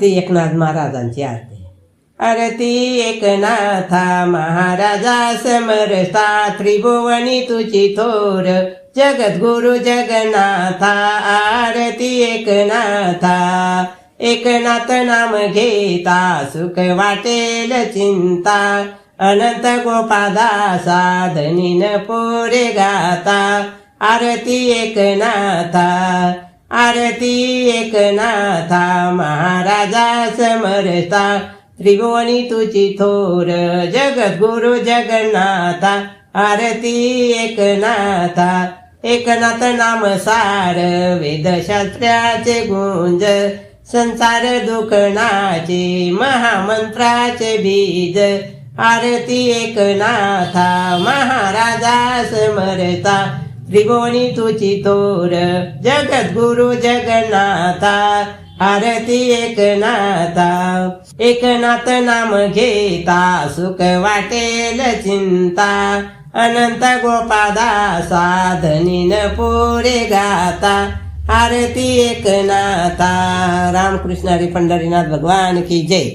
ती एकनाथ महाराजांची आरती. आरती एकनाथा महाराजा समरता त्रिभुवनी तुझी थोर. जगद्गुरु जगन्नाथा आरती एकनाथा. एकनाथ नाम घेता सुख वाटेल चिंता. अनंत गोपादासा धनीन पोरे गाता. आरती एकनाथा आरती एकनाथा महाराजा समरता त्रिभुवनी तुझी थोर जगद्गुरु जगन्नाथा आरती एकनाथा. एकनाथ नाम सार वेदशास्त्राचे गुंज संसार दुखणाचे महामंत्राचे बीज. आरती एकनाथा महाराजा समरता त्रिभुवनी तुझी थोर जगद्गुरु जगन्नाथा आरती एकनाथा. एकनाथ नाम घेता सुख वाटेल चिंता. अनंत गोपादा साधनीन पोरे गाता. आरती एकनाथा. रामकृष्ण हरी पंढरीनाथ भगवान की जय.